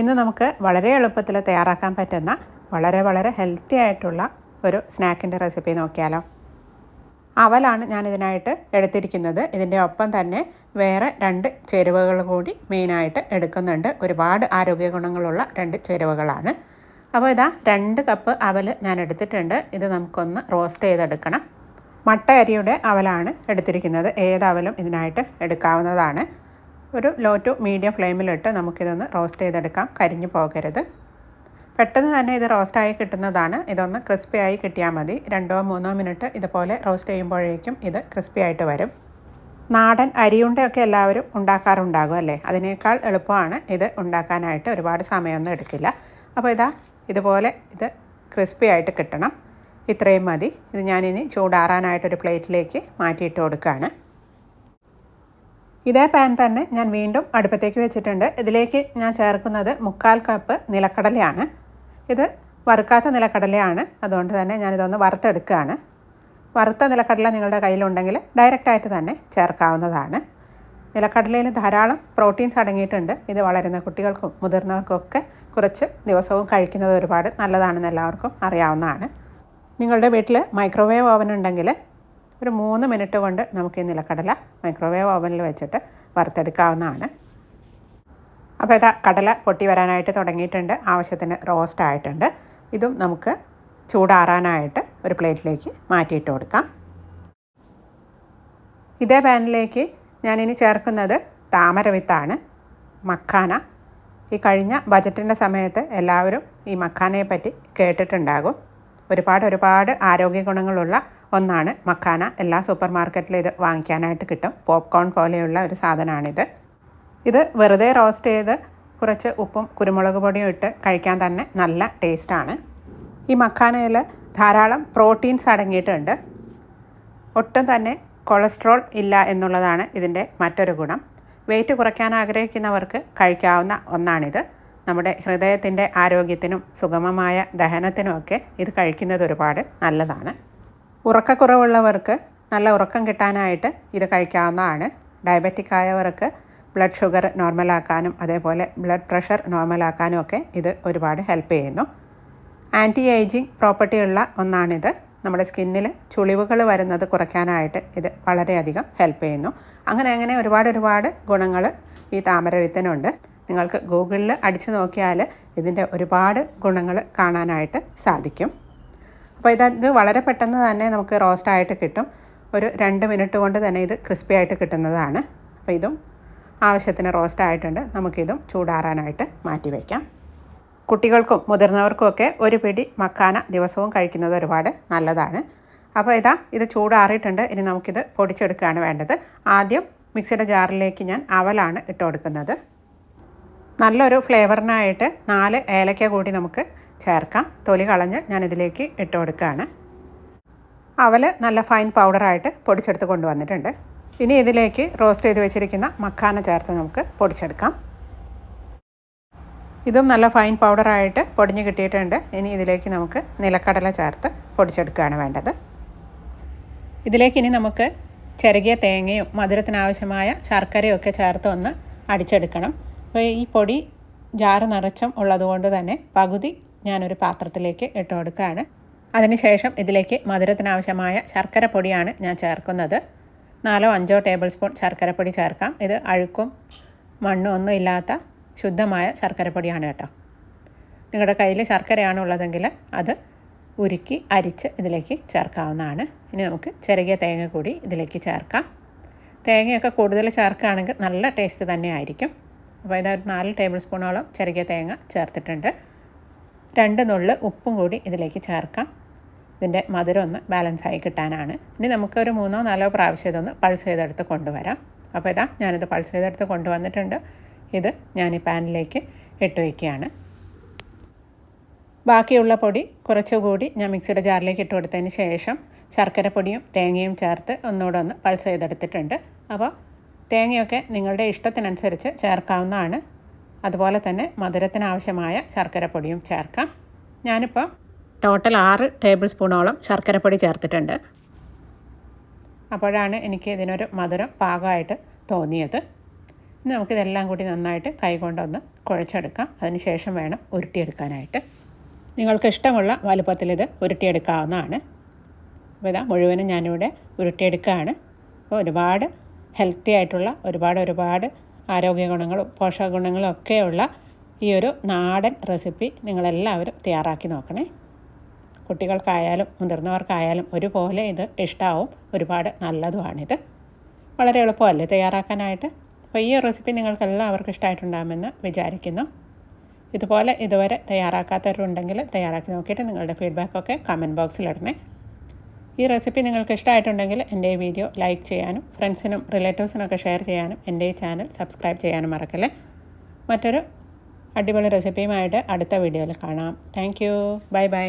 ഇന്ന് നമുക്ക് വളരെ എളുപ്പത്തിൽ തയ്യാറാക്കാൻ പറ്റുന്ന വളരെ വളരെ ഹെൽത്തി ആയിട്ടുള്ള ഒരു സ്നാക്കിന്റെ റെസിപ്പി നോക്കിയാലോ. അവലാണ് ഞാൻ ഇതിനായിട്ട് എടുത്തിരിക്കുന്നത്. ഇതിന്റെ ഒപ്പം തന്നെ വേറെ രണ്ട് ചേരുവകൾ കൂടി മെയിനായിട്ട് എടുക്കുന്നുണ്ട്. ഒരുപാട് ആരോഗ്യ ഗുണങ്ങളുള്ള രണ്ട് ചേരുവകളാണ്. അപ്പോൾ ഇതാ രണ്ട് കപ്പ് അവൽ ഞാൻ എടുത്തിട്ടുണ്ട്. ഇത് നമുക്കൊന്ന് റോസ്റ്റ് ചെയ്തെടുക്കണം. മട്ട അരിയുടെ അവലാണ് എടുത്തിരിക്കുന്നത്. ഏത് അവലും ഇതിനായിട്ട് എടുക്കാവുന്നതാണ്. ഒരു ലോ ടു മീഡിയം ഫ്ലെയിമിലിട്ട് നമുക്കിതൊന്ന് റോസ്റ്റ് ചെയ്തെടുക്കാം. കരിഞ്ഞു പോകരുത്. പെട്ടെന്ന് തന്നെ ഇത് റോസ്റ്റായി കിട്ടുന്നതാണ്. ഇതൊന്ന് ക്രിസ്പി ആയി കിട്ടിയാൽ മതി. രണ്ടോ മൂന്നോ മിനിറ്റ് ഇതുപോലെ റോസ്റ്റ് ചെയ്യുമ്പോഴേക്കും ഇത് ക്രിസ്പി ആയിട്ട് വരും. നാടൻ അരിയുണ്ടയൊക്കെ എല്ലാവരും ഉണ്ടാക്കാറുണ്ടാകും അല്ലേ? അതിനേക്കാൾ എളുപ്പമാണ് ഇത് ഉണ്ടാക്കാനായിട്ട് ഒരുപാട് സമയമൊന്നും എടുക്കില്ല. അപ്പോൾ ഇതാ ഇതുപോലെ ഇത് ക്രിസ്പി ആയിട്ട് കിട്ടണം. ഇത്രയും മതി. ഇത് ഞാനിനി ചൂടാറാനായിട്ടൊരു പ്ലേറ്റിലേക്ക് മാറ്റിയിട്ട് കൊടുക്കുകയാണ്. ഇതേ പാൻ തന്നെ ഞാൻ വീണ്ടും അടുപ്പത്തേക്ക് വെച്ചിട്ടുണ്ട്. ഇതിലേക്ക് ഞാൻ ചേർക്കുന്നത് മുക്കാൽ കപ്പ് നിലക്കടലയാണ്. ഇത് വറുക്കാത്ത നിലക്കടലയാണ്. അതുകൊണ്ട് തന്നെ ഞാനിതൊന്ന് വറുത്തെടുക്കുകയാണ്. വറുത്ത നിലക്കടല നിങ്ങളുടെ കയ്യിലുണ്ടെങ്കിൽ ഡയറക്റ്റായിട്ട് തന്നെ ചേർക്കാവുന്നതാണ്. നിലക്കടലയിൽ ധാരാളം പ്രോട്ടീൻസ് അടങ്ങിയിട്ടുണ്ട്. ഇത് വളരുന്ന കുട്ടികൾക്കും മുതിർന്നവർക്കൊക്കെ കുറച്ച് ദിവസവും കഴിക്കുന്നത് ഒരുപാട് നല്ലതാണെന്ന് എല്ലാവർക്കും അറിയാവുന്നതാണ്. നിങ്ങളുടെ വീട്ടിൽ മൈക്രോവേവ് ഓവൻ ഉണ്ടെങ്കിൽ ഒരു മൂന്ന് മിനിറ്റ് കൊണ്ട് നമുക്ക് ഈ നിലക്കടല മൈക്രോവേവ് ഓവനിൽ വെച്ചിട്ട് വറുത്തെടുക്കാവുന്നതാണ്. അപ്പോൾ ഇതാ കടല പൊട്ടി വരാനായിട്ട് തുടങ്ങിയിട്ടുണ്ട്. ആവശ്യത്തിന് റോസ്റ്റ് ആയിട്ടുണ്ട്. ഇതും നമുക്ക് ചൂടാറാനായിട്ട് ഒരു പ്ലേറ്റിലേക്ക് മാറ്റിയിട്ട് കൊടുക്കാം. ഇതേ പാനിലേക്ക് ഞാനിനി ചേർക്കുന്നത് താമരവിത്താണ് മക്കാന ഈ കഴിഞ്ഞ ബജറ്റിന്റെ സമയത്ത് എല്ലാവരും ഈ മക്കാനയെ പറ്റി കേട്ടിട്ടുണ്ടാകും. ഒരുപാട് ഒരുപാട് ആരോഗ്യ ഗുണങ്ങളുള്ള ഒന്നാണ് മക്കാന. എല്ലാ സൂപ്പർ മാർക്കറ്റിലും ഇത് വാങ്ങിക്കാനായിട്ട് കിട്ടും. പോപ്കോൺ പോലെയുള്ള ഒരു സാധനമാണിത് ഇത് വെറുതെ റോസ്റ്റ് ചെയ്ത് കുറച്ച് ഉപ്പും കുരുമുളക് പൊടിയും ഇട്ട് കഴിക്കാൻ തന്നെ നല്ല ടേസ്റ്റാണ്. ഈ മക്കാനയിൽ ധാരാളം പ്രോട്ടീൻസ് അടങ്ങിയിട്ടുണ്ട്. ഒട്ടും തന്നെ കൊളസ്ട്രോൾ ഇല്ല എന്നുള്ളതാണ് ഇതിന്റെ മറ്റൊരു ഗുണം. വെയിറ്റ് കുറയ്ക്കാൻ ആഗ്രഹിക്കുന്നവർക്ക് കഴിക്കാവുന്ന ഒന്നാണിത്. നമ്മുടെ ഹൃദയത്തിന്റെ ആരോഗ്യത്തിനും സുഗമമായ ദഹനത്തിനുമൊക്കെ ഇത് കഴിക്കുന്നത് ഒരുപാട് നല്ലതാണ്. ഉറക്കക്കുറവുള്ളവർക്ക് നല്ല ഉറക്കം കിട്ടാനായിട്ട് ഇത് കഴിക്കാവുന്നതാണ്. ഡയബറ്റിക് ആയവർക്ക് ബ്ലഡ് ഷുഗർ നോർമലാക്കാനും അതേപോലെ ബ്ലഡ് പ്രഷർ നോർമലാക്കാനും ഒക്കെ ഇത് ഒരുപാട് ഹെൽപ്പ് ചെയ്യുന്നു. ആന്റി ഏജിങ് പ്രോപ്പർട്ടിയുള്ള ഒന്നാണിത്. നമ്മുടെ സ്കിന്നിൽ ചുളിവുകൾ വരുന്നത് കുറയ്ക്കാനായിട്ട് ഇത് വളരെയധികം ഹെൽപ്പ് ചെയ്യുന്നു. അങ്ങനെ അങ്ങനെ ഒരുപാട് ഒരുപാട് ഗുണങ്ങൾ ഈ താമരവിത്തിനുണ്ട്. നിങ്ങൾക്ക് ഗൂഗിളിൽ അടിച്ചു നോക്കിയാൽ ഇതിന്റെ ഒരുപാട് ഗുണങ്ങൾ കാണാനായിട്ട് സാധിക്കും. അപ്പോൾ ഇത് വളരെ പെട്ടെന്ന് തന്നെ നമുക്ക് റോസ്റ്റായിട്ട് കിട്ടും. ഒരു രണ്ട് മിനിറ്റ് കൊണ്ട് തന്നെ ഇത് ക്രിസ്പി ആയിട്ട് കിട്ടുന്നതാണ്. അപ്പോൾ ഇതും ആവശ്യത്തിന് റോസ്റ്റ് ആയിട്ടുണ്ട്. നമുക്കിതും ചൂടാറാനായിട്ട് മാറ്റി വയ്ക്കാം കുട്ടികൾക്കും മുതിർന്നവർക്കും ഒക്കെ ഒരു പിടി മക്കാന ദിവസവും കഴിക്കുന്നത് ഒരുപാട് നല്ലതാണ്. അപ്പോൾ ഇതാ ഇത് ചൂടാറിയിട്ടുണ്ട്. ഇനി നമുക്കിത് പൊടിച്ചെടുക്കുകയാണ് വേണ്ടത്. ആദ്യം മിക്സിയുടെ ജാറിലേക്ക് ഞാൻ അവലാണ് ഇട്ട് കൊടുക്കുന്നത്. നല്ലൊരു ഫ്ലേവറിനായിട്ട് നാല് ഏലക്ക കൂടി നമുക്ക് ചേർക്കാം. തൊലി കളഞ്ഞ് ഞാനിതിലേക്ക് ഇട്ട് കൊടുക്കുകയാണ്. അവൽ നല്ല ഫൈൻ പൗഡറായിട്ട് പൊടിച്ചെടുത്ത് കൊണ്ടുവന്നിട്ടുണ്ട്. ഇനി ഇതിലേക്ക് റോസ്റ്റ് ചെയ്ത് വെച്ചിരിക്കുന്ന മക്കാന ചേർത്ത് നമുക്ക് പൊടിച്ചെടുക്കാം. ഇതും നല്ല ഫൈൻ പൗഡറായിട്ട് പൊടിഞ്ഞ് കിട്ടിയിട്ടുണ്ട്. ഇനി ഇതിലേക്ക് നമുക്ക് നിലക്കടല ചേർത്ത് പൊടിച്ചെടുക്കുകയാണ് വേണ്ടത്. ഇതിലേക്ക് ഇനി നമുക്ക് ചെറുകിയ തേങ്ങയും മധുരത്തിനാവശ്യമായ ശർക്കരയും ഒക്കെ ചേർത്ത് ഒന്ന് അടിച്ചെടുക്കണം. അപ്പോൾ ഈ പൊടി ജാറ് നിറച്ചും ഉള്ളതുകൊണ്ട് തന്നെ പകുതി ഞാനൊരു പാത്രത്തിലേക്ക് ഇട്ട് കൊടുക്കുകയാണ്. അതിനുശേഷം ഇതിലേക്ക് മധുരത്തിനാവശ്യമായ ശർക്കര പൊടിയാണ് ഞാൻ ചേർക്കുന്നത്. നാലോ അഞ്ചോ ടേബിൾ സ്പൂൺ ശർക്കരപ്പൊടി ചേർക്കാം. ഇത് അഴുക്കും മണ്ണും ഒന്നും ഇല്ലാത്ത ശുദ്ധമായ ശർക്കരപ്പൊടിയാണ് കേട്ടോ. നിങ്ങളുടെ കയ്യിൽ ശർക്കരയാണ് ഉള്ളതെങ്കിൽ അത് ഉരുക്കി അരിച്ച് ഇതിലേക്ക് ചേർക്കാവുന്നതാണ്. ഇനി നമുക്ക് ചെറിയ തേങ്ങ കൂടി ഇതിലേക്ക് ചേർക്കാം. തേങ്ങയൊക്കെ കൂടുതൽ ചേർക്കുകയാണെങ്കിൽ നല്ല ടേസ്റ്റ് തന്നെ ആയിരിക്കും. അപ്പോൾ ഇതൊരു നാല് ടേബിൾ സ്പൂണോളം ചെറിയ തേങ്ങ ചേർത്തിട്ടുണ്ട്. രണ്ട് നുള്ള് ഉപ്പും കൂടി ഇതിലേക്ക് ചേർക്കാം. ഇതിന്റെ മധുരം ഒന്ന് ബാലൻസ് ആയി കിട്ടാനാണ്. ഇനി നമുക്കൊരു മൂന്നോ നാലോ പ്രാവശ്യം ഇതൊന്ന് പൾസ് ചെയ്തെടുത്ത് കൊണ്ടുവരാം. അപ്പോൾ ഇതാ ഞാനിത് പൾസ് ചെയ്തെടുത്ത് കൊണ്ടുവന്നിട്ടുണ്ട്. ഇത് ഞാൻ ഈ പാനിലേക്ക് ഇട്ട് വയ്ക്കുകയാണ്. ബാക്കിയുള്ള പൊടി കുറച്ചുകൂടി ഞാൻ മിക്സിയുടെ ജാറിലേക്ക് ഇട്ട് കൊടുത്തതിന് ശേഷം ശർക്കര പൊടിയും തേങ്ങയും ചേർത്ത് ഒന്നുകൂടെ ഒന്ന് പൾസ് ചെയ്തെടുത്തിട്ടുണ്ട്. അപ്പോൾ തേങ്ങയൊക്കെ നിങ്ങളുടെ ഇഷ്ടത്തിനനുസരിച്ച് ചേർക്കാവുന്നതാണ്. അതുപോലെ തന്നെ മധുരത്തിനാവശ്യമായ ശർക്കര പൊടിയും ചേർക്കാം. ഞാനിപ്പോൾ ടോട്ടൽ ആറ് ടേബിൾ സ്പൂണോളം ശർക്കരപ്പൊടി ചേർത്തിട്ടുണ്ട്. അപ്പോഴാണ് എനിക്ക് ഇതിനൊരു മധുരം പാകമായിട്ട് തോന്നിയത്. ഇനി നമുക്കിതെല്ലാം കൂടി നന്നായിട്ട് കൈകൊണ്ടൊന്ന് കുഴച്ചെടുക്കാം. അതിന് ശേഷം വേണം ഉരുട്ടിയെടുക്കാനായിട്ട്. നിങ്ങൾക്ക് ഇഷ്ടമുള്ള വലുപ്പത്തിൽ ഇത് ഉരുട്ടിയെടുക്കാവുന്നതാണ്. അപ്പോൾ ഇതാ മുഴുവനും ഞാനിവിടെ ഉരുട്ടിയെടുക്കുകയാണ്. അപ്പോൾ ഒരുപാട് ഹെൽത്തി ആയിട്ടുള്ള ഒരുപാട് ഒരുപാട് ആരോഗ്യ ഗുണങ്ങളും പോഷക ഗുണങ്ങളും ഒക്കെയുള്ള ഈ ഒരു നാടൻ റെസിപ്പി നിങ്ങളെല്ലാവരും തയ്യാറാക്കി നോക്കണേ. കുട്ടികൾക്കായാലും മുതിർന്നവർക്കായാലും ഒരുപോലെ ഇത് ഇഷ്ടമാവും ഒരുപാട് നല്ലതുമാണിത് വളരെ എളുപ്പമല്ലേ തയ്യാറാക്കാനായിട്ട്? അപ്പോൾ ഈ റെസിപ്പി നിങ്ങൾക്ക് എല്ലാവർക്കും ഇഷ്ടമായിട്ടുണ്ടാകുമെന്ന് വിചാരിക്കുന്നു. ഇതുപോലെ ഇതുവരെ തയ്യാറാക്കാത്തവരുണ്ടെങ്കിൽ തയ്യാറാക്കി നോക്കിയിട്ട് നിങ്ങളുടെ ഫീഡ്ബാക്കൊക്കെ കമന്റ് ബോക്സിലിടണേ ഈ റെസിപ്പി നിങ്ങൾക്ക് ഇഷ്ടമായിട്ടുണ്ടെങ്കിൽ എന്റെ ഈ വീഡിയോ ലൈക്ക് ചെയ്യാനും ഫ്രണ്ട്സിനും റിലേറ്റീവ്സിനൊക്കെ ഷെയർ ചെയ്യാനും എന്റെ ഈ ചാനൽ സബ്സ്ക്രൈബ് ചെയ്യാനും മറക്കല്ലേ. മറ്റൊരു അടിപൊളി റെസിപ്പിയുമായിട്ട് അടുത്ത വീഡിയോയിൽ കാണാം. Thank you. Bye bye.